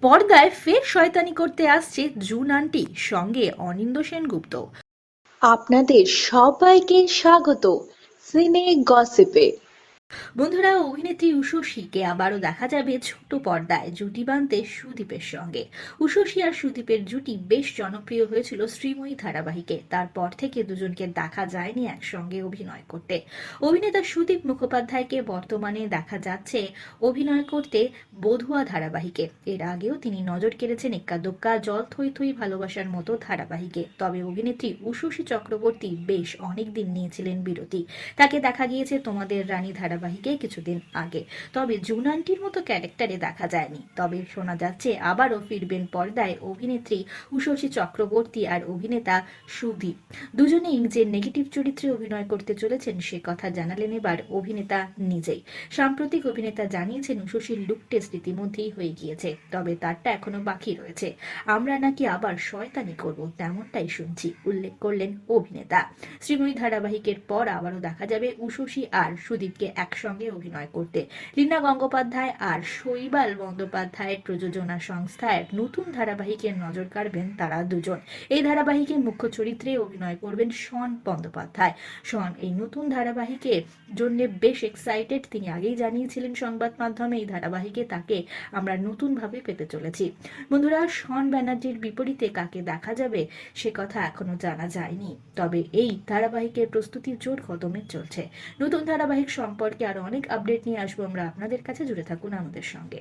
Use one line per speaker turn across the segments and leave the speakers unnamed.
পর্দায় ফের শয়তানি করতে আসছে জুন আন্টি, সঙ্গে অনিন্দ সেনগুপ্ত।
আপনাদের সবাইকে স্বাগত। সিনে গসিপে।
বন্ধুরা, অভিনেত্রী উষসীকে আবারও দেখা যাবে ছোট পর্দায় জুটি বাঁধতে সুদীপের সঙ্গে। উষসী আর সুদীপের জুটি বেশ জনপ্রিয় হয়েছিল শ্রীময়ী ধারাবাহিকে। তারপর থেকে দুজনকে দেখা যায়নি একসঙ্গে অভিনয় করতে। অভিনেতা সুদীপ মুখোপাধ্যায়কে বর্তমানে দেখা যাচ্ছে অভিনয় করতে বধুয়া ধারাবাহিকে। এর আগেও তিনি নজর কেড়েছেন এক্কা দোক্কা, জল থই থই ভালোবাসার মতো ধারাবাহিকে। তবে অভিনেত্রী উষসী চক্রবর্তী বেশ অনেকদিন নিয়েছিলেন বিরতি। তাকে দেখা গিয়েছে তোমাদের রানী ধারাবাহিকে। কিছুদিন আগে। তবে জুনান্টির মতো ক্যারেক্টারে দেখা যায়নি। তবে শোনা যাচ্ছে আবারও ফিরবেন পর্দায় অভিনেত্রী উষসী চক্রবর্তী আর অভিনেতা সুদীপ দুজনেই যে নেগেটিভ চরিত্রে অভিনয় করতে চলেছেন, সে কথা জানালেন এবার অভিনেতা নিজেই। সাম্প্রতিক অভিনেতা জানিয়েছেন উষসীর লুক টেস্ট ইতিমধ্যেই হয়ে গিয়েছে, তবে তারটা এখনও বাকি রয়েছে। আমরা নাকি আবার শয়তানি করব, তেমনটাই শুনছি, উল্লেখ করলেন অভিনেতা। শ্রীময়ী ধারাবাহিকের পর আবারও দেখা যাবে উষসী আর সুদীপকে একসঙ্গে অভিনয় করতে। লীনা গঙ্গোপাধ্যায় আর শৈবাল বন্দ্যোপাধ্যায়ের প্রযোজনা সংস্থায় নতুন ধারাবাহিকের নজর কাড়বেন তারা দুজন। এই ধারাবাহিকে মুখ্য চরিত্রে অভিনয় করবেন শন বন্দ্যোপাধ্যায়। শন এই নতুন ধারাবাহিকের জন্য বেশ এক্সাইটেড তিনি আগেই জানিয়েছিলেন সংবাদ মাধ্যমে এই ধারাবাহিকে তাকে আমরা নতুনভাবে পেতে চলেছি। বন্ধুরা, শন ব্যানার্জির বিপরীতে কাকে দেখা যাবে সে কথা এখনও জানা যায়নি। তবে এই ধারাবাহিকের প্রস্তুতি জোর কদমে চলছে। নতুন ধারাবাহিক সম্পর্কে আরও অনেক আপডেট নিয়ে আসব। আমরা আপনাদের কাছে জুড়ে থাকুন আমাদের সঙ্গে।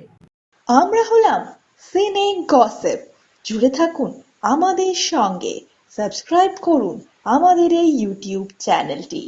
আমরা হলাম সিনে গসেপ। জুড়ে থাকুন আমাদের সঙ্গে। সাবস্ক্রাইব করুন আমাদের এই ইউটিউব চ্যানেলটি।